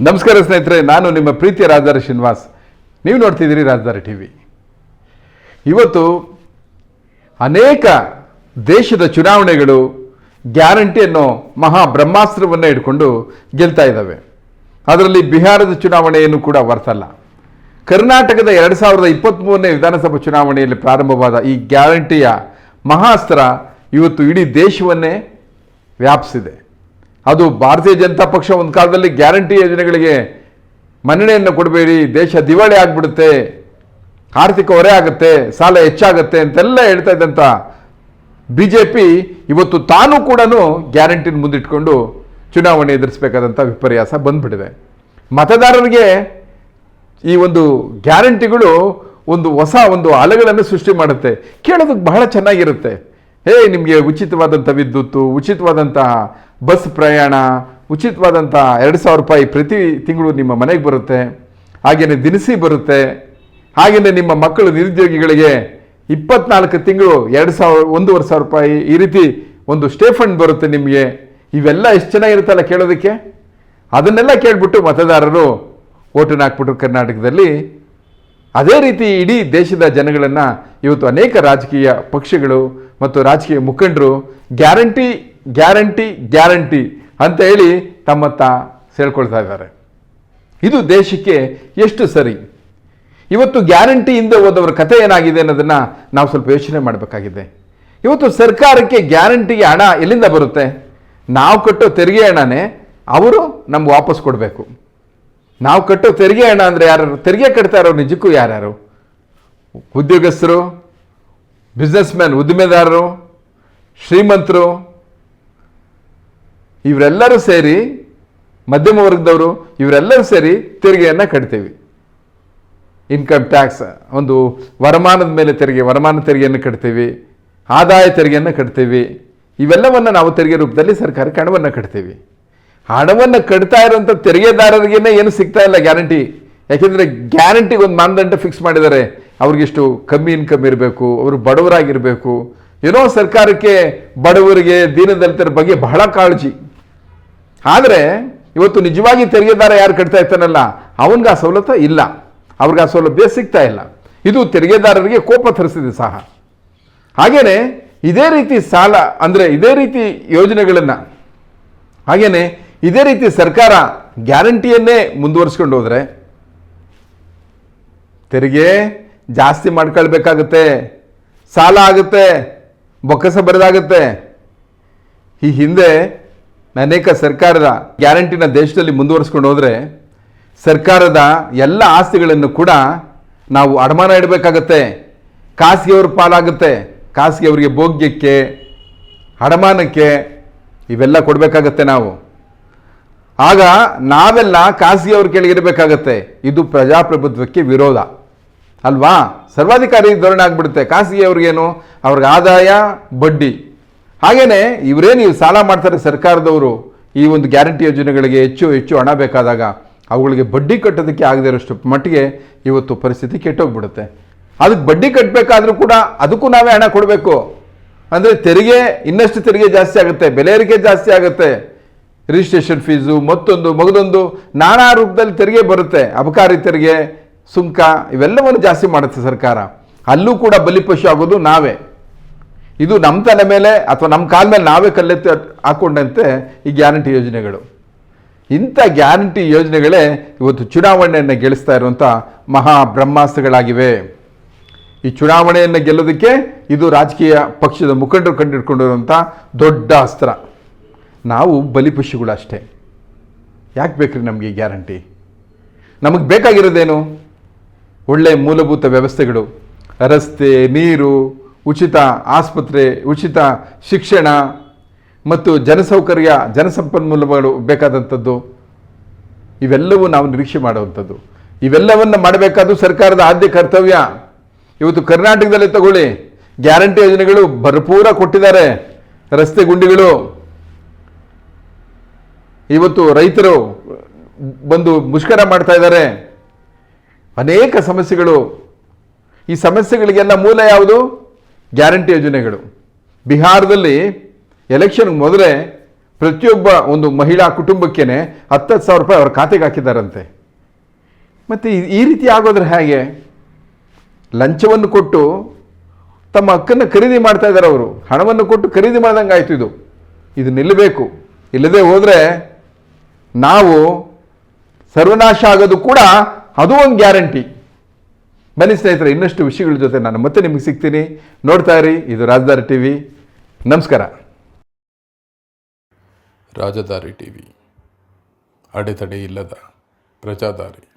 ನಮಸ್ಕಾರ ಸ್ನೇಹಿತರೆ, ನಾನು ನಿಮ್ಮ ಪ್ರೀತಿಯ ರಾಜಧಾರಿ ಶ್ರೀನಿವಾಸ್. ನೀವು ನೋಡ್ತಿದ್ದೀರಿ ರಾಜಧಾರಿ ಟಿ ವಿ. ಇವತ್ತು ಅನೇಕ ದೇಶದ ಚುನಾವಣೆಗಳು ಗ್ಯಾರಂಟಿ ಅನ್ನೋ ಮಹಾ ಬ್ರಹ್ಮಾಸ್ತ್ರವನ್ನೇ ಇಟ್ಕೊಂಡು ಗೆಲ್ತಾ ಇದ್ದಾವೆ. ಅದರಲ್ಲಿ ಬಿಹಾರದ ಚುನಾವಣೆಯನ್ನು ಕೂಡ ಬರ್ತಲ್ಲ ಕರ್ನಾಟಕದ ಎರಡು ಸಾವಿರದ ಇಪ್ಪತ್ತ್ಮೂರನೇ ವಿಧಾನಸಭಾ ಚುನಾವಣೆಯಲ್ಲಿ ಪ್ರಾರಂಭವಾದ ಈ ಗ್ಯಾರಂಟಿಯ ಮಹಾಸ್ತ್ರ ಇವತ್ತು ಇಡೀ ದೇಶವನ್ನೇ ವ್ಯಾಪಿಸಿದೆ. ಅದು ಭಾರತೀಯ ಜನತಾ ಪಕ್ಷ ಒಂದು ಕಾಲದಲ್ಲಿ ಗ್ಯಾರಂಟಿ ಯೋಜನೆಗಳಿಗೆ ಮನ್ನಣೆಯನ್ನು ಕೊಡಬೇಡಿ, ದೇಶ ದಿವಾಳಿ ಆಗಿಬಿಡುತ್ತೆ, ಆರ್ಥಿಕ ಹೊರೆ ಆಗುತ್ತೆ, ಸಾಲ ಹೆಚ್ಚಾಗುತ್ತೆ ಅಂತೆಲ್ಲ ಹೇಳ್ತಾ ಇದ್ದಂಥ ಬಿ ಜೆ ಪಿ ಇವತ್ತು ತಾನು ಕೂಡ ಗ್ಯಾರಂಟಿನ ಮುಂದಿಟ್ಕೊಂಡು ಚುನಾವಣೆ ಎದುರಿಸಬೇಕಾದಂಥ ವಿಪರ್ಯಾಸ ಬಂದ್ಬಿಟ್ಟಿದೆ. ಮತದಾರರಿಗೆ ಈ ಒಂದು ಗ್ಯಾರಂಟಿಗಳು ಒಂದು ಹೊಸ ಒಂದು ಅಲೆಗಳನ್ನು ಸೃಷ್ಟಿ ಮಾಡುತ್ತೆ. ಕೇಳೋದಕ್ಕೆ ಬಹಳ ಚೆನ್ನಾಗಿರುತ್ತೆ. ಹೇ, ನಿಮಗೆ ಉಚಿತವಾದಂಥ ವಿದ್ಯುತ್ತು ಉಚಿತವಾದಂಥ ಬಸ್ ಪ್ರಯಾಣ ಉಚಿತವಾದಂಥ ಎರಡು ಸಾವಿರ ರೂಪಾಯಿ ಪ್ರತಿ ತಿಂಗಳು ನಿಮ್ಮ ಮನೆಗೆ ಬರುತ್ತೆ ಹಾಗೆಯೇ ದಿನಸಿ ಬರುತ್ತೆ ಹಾಗೆಯೇ ನಿಮ್ಮ ಮಕ್ಕಳು ನಿರುದ್ಯೋಗಿಗಳಿಗೆ ಇಪ್ಪತ್ನಾಲ್ಕು ತಿಂಗಳು ಎರಡು ಸಾವಿರ, ಒಂದೂವರೆ ಸಾವಿರ ರೂಪಾಯಿ ಈ ರೀತಿ ಒಂದು ಸ್ಟೇಫಂಡ್ ಬರುತ್ತೆ ನಿಮಗೆ. ಇವೆಲ್ಲ ಎಷ್ಟು ಚೆನ್ನಾಗಿರುತ್ತಲ್ಲ ಕೇಳೋದಕ್ಕೆ? ಅದನ್ನೆಲ್ಲ ಕೇಳಿಬಿಟ್ಟು ಮತದಾರರು ಓಟನ್ನು ಹಾಕ್ಬಿಟ್ರು ಕರ್ನಾಟಕದಲ್ಲಿ. ಅದೇ ರೀತಿ ಇಡೀ ದೇಶದ ಜನಗಳನ್ನು ಇವತ್ತು ಅನೇಕ ರಾಜಕೀಯ ಪಕ್ಷಗಳು ಮತ್ತು ರಾಜಕೀಯ ಮುಖಂಡರು ಗ್ಯಾರಂಟಿ ಗ್ಯಾರಂಟಿ ಗ್ಯಾರಂಟಿ ಅಂತ ಹೇಳಿ ತಮ್ಮತ್ತ ಸೇಳ್ಕೊಳ್ತಾ ಇದ್ದಾರೆ. ಇದು ದೇಶಕ್ಕೆ ಎಷ್ಟು ಸರಿ? ಇವತ್ತು ಗ್ಯಾರಂಟಿ ಹಿಂದೆ ಹೋದವರ ಕಥೆ ಏನಾಗಿದೆ ಅನ್ನೋದನ್ನು ನಾವು ಸ್ವಲ್ಪ ಯೋಚನೆ ಮಾಡಬೇಕಾಗಿದೆ. ಇವತ್ತು ಸರ್ಕಾರಕ್ಕೆ ಗ್ಯಾರಂಟಿಗೆ ಹಣ ಎಲ್ಲಿಂದ ಬರುತ್ತೆ? ನಾವು ಕಟ್ಟೋ ತೆರಿಗೆ ಹಣನೇ ಅವರು ನಮ್ಗೆ ವಾಪಸ್ ಕೊಡಬೇಕು. ನಾವು ಕಟ್ಟೋ ತೆರಿಗೆ ಹಣ ಅಂದರೆ ಯಾರು? ತೆರಿಗೆ ಕಟ್ತಾ ಇರೋರು ನಿಜಕ್ಕೂ ಯಾರ್ಯಾರು? ಉದ್ಯೋಗಸ್ಥರು ಬಿಸ್ನೆಸ್ ಮ್ಯಾನ್ ಉದ್ದಿಮೆದಾರರು, ಶ್ರೀಮಂತರು ಇವರೆಲ್ಲರೂ ಸೇರಿ, ಮಧ್ಯಮ ವರ್ಗದವರು, ಇವರೆಲ್ಲರೂ ಸೇರಿ ತೆರಿಗೆಯನ್ನು ಕಟ್ತೀವಿ. ಇನ್ಕಮ್ ಟ್ಯಾಕ್ಸ್ ಒಂದು ವರಮಾನದ ಮೇಲೆ ತೆರಿಗೆ, ವರಮಾನ ತೆರಿಗೆಯನ್ನು ಕಟ್ತೀವಿ. ಆದಾಯ ತೆರಿಗೆಯನ್ನು ಕಟ್ತೀವಿ. ಇವೆಲ್ಲವನ್ನು ನಾವು ತೆರಿಗೆ ರೂಪದಲ್ಲಿ ಸರ್ಕಾರಕ್ಕೆ ಹಣವನ್ನು ಕಟ್ತೀವಿ. ಹಣವನ್ನು ಕಟ್ತಾ ಇರುವಂಥ ತೆರಿಗೆದಾರರಿಗೇನೆ ಏನು ಸಿಗ್ತಾ ಇಲ್ಲ ಗ್ಯಾರಂಟಿ. ಯಾಕೆಂದರೆ ಗ್ಯಾರಂಟಿಗೆ ಒಂದು ಮಾನದಂಡ ಫಿಕ್ಸ್ ಮಾಡಿದ್ದಾರೆ ಅವ್ರಿಗಿಷ್ಟು ಕಮ್ಮಿ ಇನ್ಕಮ್ ಇರಬೇಕು, ಅವರು ಬಡವರಾಗಿರಬೇಕು. ಏನೋ ಸರ್ಕಾರಕ್ಕೆ ಬಡವರಿಗೆ, ದೀನದಲಿತರ ಬಗ್ಗೆ ಬಹಳ ಕಾಳಜಿ. ಆದರೆ ಇವತ್ತು ನಿಜವಾಗಿ ತೆರಿಗೆದಾರ ಯಾರು ಕಟ್ತಾ ಇರ್ತಾನಲ್ಲ, ಅವನಿಗೆ ಆ ಸವಲತ್ತು ಇಲ್ಲ. ಅವ್ರಿಗೆ ಆ ಸೌಲಭ್ಯ ಸಿಗ್ತಾ ಇಲ್ಲ. ಇದು ತೆರಿಗೆದಾರರಿಗೆ ಕೋಪ ತರಿಸಿದೆ ಸಹ. ಹಾಗೆಯೇ ಇದೇ ರೀತಿ ಸಾಲ ಅಂದರೆ ಇದೇ ರೀತಿ ಯೋಜನೆಗಳನ್ನು ಹಾಗೆಯೇ ಇದೇ ರೀತಿ ಸರ್ಕಾರ ಗ್ಯಾರಂಟಿಯನ್ನೇ ಮುಂದುವರಿಸ್ಕೊಂಡು ಹೋದರೆ ತೆರಿಗೆ ಜಾಸ್ತಿ ಮಾಡ್ಕೊಳ್ಬೇಕಾಗತ್ತೆ, ಸಾಲ ಆಗುತ್ತೆ, ಬೊಕ್ಕಸ ಬರೆದಾಗುತ್ತೆ. ಈ ಹಿಂದೆ ಅನೇಕ ಸರ್ಕಾರದ ಗ್ಯಾರಂಟಿನ ದೇಶದಲ್ಲಿ ಮುಂದುವರಿಸ್ಕೊಂಡು ಹೋದರೆ ಸರ್ಕಾರದ ಎಲ್ಲ ಆಸ್ತಿಗಳನ್ನು ಕೂಡ ನಾವು ಅಡಮಾನ ಇಡಬೇಕಾಗತ್ತೆ. ಖಾಸಗಿಯವ್ರ ಪಾಲಾಗುತ್ತೆ. ಖಾಸಗಿಯವರಿಗೆ ಭೋಗ್ಯಕ್ಕೆ, ಅಡಮಾನಕ್ಕೆ ಇವೆಲ್ಲ ಕೊಡಬೇಕಾಗತ್ತೆ ನಾವು. ಆಗ ನಾವೆಲ್ಲ ಖಾಸಗಿಯವ್ರ ಕೆಳಗಿರಬೇಕಾಗತ್ತೆ ಇದು ಪ್ರಜಾಪ್ರಭುತ್ವಕ್ಕೆ ವಿರೋಧ. ಅಲ್ವಾ? ಸರ್ವಾಧಿಕಾರಿ ಧೋರಣೆ ಆಗ್ಬಿಡುತ್ತೆ. ಖಾಸಗಿಯವ್ರಿಗೇನು? ಅವ್ರಿಗೆ ಆದಾಯ, ಬಡ್ಡಿ. ಹಾಗೇನೆ ಇವರೇನು ಇವು ಸಾಲ ಮಾಡ್ತಾರೆ ಸರ್ಕಾರದವರು ಈ ಒಂದು ಗ್ಯಾರಂಟಿ ಯೋಜನೆಗಳಿಗೆ ಹೆಚ್ಚು ಹೆಚ್ಚು ಹಣ ಬೇಕಾದಾಗ ಅವುಗಳಿಗೆ ಬಡ್ಡಿ ಕಟ್ಟೋದಕ್ಕೆ ಆಗದೇ ಇರೋಷ್ಟು ಮಟ್ಟಿಗೆ ಇವತ್ತು ಪರಿಸ್ಥಿತಿ ಕೆಟ್ಟೋಗ್ಬಿಡುತ್ತೆ. ಅದಕ್ಕೆ ಬಡ್ಡಿ ಕಟ್ಟಬೇಕಾದ್ರೂ ಕೂಡ ಅದಕ್ಕೂ ನಾವೇ ಹಣ ಕೊಡಬೇಕು. ಅಂದರೆ ತೆರಿಗೆ, ಇನ್ನಷ್ಟು ತೆರಿಗೆ ಜಾಸ್ತಿ ಆಗುತ್ತೆ, ಬೆಲೆ ಏರಿಕೆ ಜಾಸ್ತಿ ಆಗುತ್ತೆ. ರಿಜಿಸ್ಟ್ರೇಷನ್ ಫೀಸು ಮತ್ತೊಂದು, ಮಗದೊಂದು, ನಾನಾ ರೂಪದಲ್ಲಿ ತೆರಿಗೆ ಬರುತ್ತೆ. ಅಬಕಾರಿ ತೆರಿಗೆ, ಸುಂಕ, ಇವೆಲ್ಲವನ್ನು ಜಾಸ್ತಿ ಮಾಡುತ್ತೆ ಸರ್ಕಾರ. ಅಲ್ಲೂ ಕೂಡ ಬಲಿಪಶು ಆಗೋದು ನಾವೇ. ಇದು ನಮ್ಮ ತಲೆ ಮೇಲೆ ಅಥವಾ ನಮ್ಮ ಕಾಲ ಮೇಲೆ ನಾವೇ ಕಲ್ಲೆತ್ತಿ ಹಾಕೊಂಡಂತೆ ಈ ಗ್ಯಾರಂಟಿ ಯೋಜನೆಗಳು. ಇಂಥ ಗ್ಯಾರಂಟಿ ಯೋಜನೆಗಳೇ ಇವತ್ತು ಚುನಾವಣೆಯನ್ನು ಗೆಲ್ಲಿಸ್ತಾ ಇರುವಂಥ ಮಹಾ ಬ್ರಹ್ಮಾಸ್ತ್ರಗಳಾಗಿವೆ. ಈ ಚುನಾವಣೆಯನ್ನು ಗೆಲ್ಲೋದಕ್ಕೆ ಇದು ರಾಜಕೀಯ ಪಕ್ಷದ ಮುಖಂಡರು ಕಂಡಿಡ್ಕೊಂಡಿರುವಂಥ ದೊಡ್ಡ ಅಸ್ತ್ರ. ನಾವು ಬಲಿಪಶುಗಳು ಅಷ್ಟೇ ಯಾಕೆ ಬೇಕ್ರಿ ನಮಗೆ ಗ್ಯಾರಂಟಿ? ನಮಗೆ ಬೇಕಾಗಿರೋದೇನು? ಒಳ್ಳೆ ಮೂಲಭೂತ ವ್ಯವಸ್ಥೆಗಳು. ರಸ್ತೆ, ನೀರು ಉಚಿತ ಆಸ್ಪತ್ರೆ, ಉಚಿತ ಶಿಕ್ಷಣ ಮತ್ತು ಜನಸೌಕರ್ಯ, ಜನಸಂಪನ್ಮೂಲಗಳು ಬೇಕಾದಂಥದ್ದು, ಇವೆಲ್ಲವೂ ನಾವು ನಿರೀಕ್ಷೆ ಮಾಡುವಂಥದ್ದು. ಇವೆಲ್ಲವನ್ನು ಮಾಡಬೇಕಾದ್ದು ಸರ್ಕಾರದ ಆದ್ಯ ಕರ್ತವ್ಯ. ಇವತ್ತು ಕರ್ನಾಟಕದಲ್ಲಿ ತಗೊಳ್ಳಿ. ಗ್ಯಾರಂಟಿ ಯೋಜನೆಗಳು ಭರ್ಪೂರ ಕೊಟ್ಟಿದ್ದಾರೆ. ರಸ್ತೆ ಗುಂಡಿಗಳು. ಇವತ್ತು ರೈತರು ಬಂದು ಮುಷ್ಕರ ಮಾಡ್ತಾ ಇದ್ದಾರೆ. ಅನೇಕ ಸಮಸ್ಯೆಗಳು. ಈ ಸಮಸ್ಯೆಗಳಿಗೆಲ್ಲ ಮೂಲ ಯಾವುದು? ಗ್ಯಾರಂಟಿ ಯೋಜನೆಗಳು. ಬಿಹಾರದಲ್ಲಿ ಎಲೆಕ್ಷನ್ ಮೊದಲೇ ಪ್ರತಿಯೊಬ್ಬ ಒಂದು ಮಹಿಳಾ ಕುಟುಂಬಕ್ಕೇನೆ ಹತ್ತತ್ತು ಸಾವಿರ ರೂಪಾಯಿ ಅವ್ರ ಖಾತೆಗೆ ಹಾಕಿದ್ದಾರಂತೆ ಮತ್ತು ಈ- ರೀತಿ ಆಗೋದ್ರೆ ಹೇಗೆ? ಲಂಚವನ್ನು ಕೊಟ್ಟು ತಮ್ಮ ಹಕ್ಕನ್ನು ಖರೀದಿ ಮಾಡ್ತಾ ಇದ್ದಾರೆ ಅವರು. ಹಣವನ್ನು ಕೊಟ್ಟು ಖರೀದಿ ಮಾಡ್ದಂಗೆ ಆಯಿತು ಇದು. ಇದು ನಿಲ್ಲಬೇಕು. ಇಲ್ಲದೆ ಹೋದರೆ ನಾವು ಸರ್ವನಾಶ ಆಗೋದು ಕೂಡ ಅದು ಒಂದು ಗ್ಯಾರಂಟಿ. ಬನ್ನಿ ಸ್ನೇಹಿತರೆ, ಇನ್ನಷ್ಟು ವಿಷಯಗಳ ಜೊತೆ ನಾನು ಮತ್ತೆ ನಿಮಗೆ ಸಿಗ್ತೀನಿ. ನೋಡ್ತಾ ಇರಿ, ಇದು ರಾಜಧಾರಿ ಟಿ ವಿ. ನಮಸ್ಕಾರ. Rajadhari T V. ಅಡೆತಡೆ ಇಲ್ಲದ ಪ್ರಜಾದಾರಿ.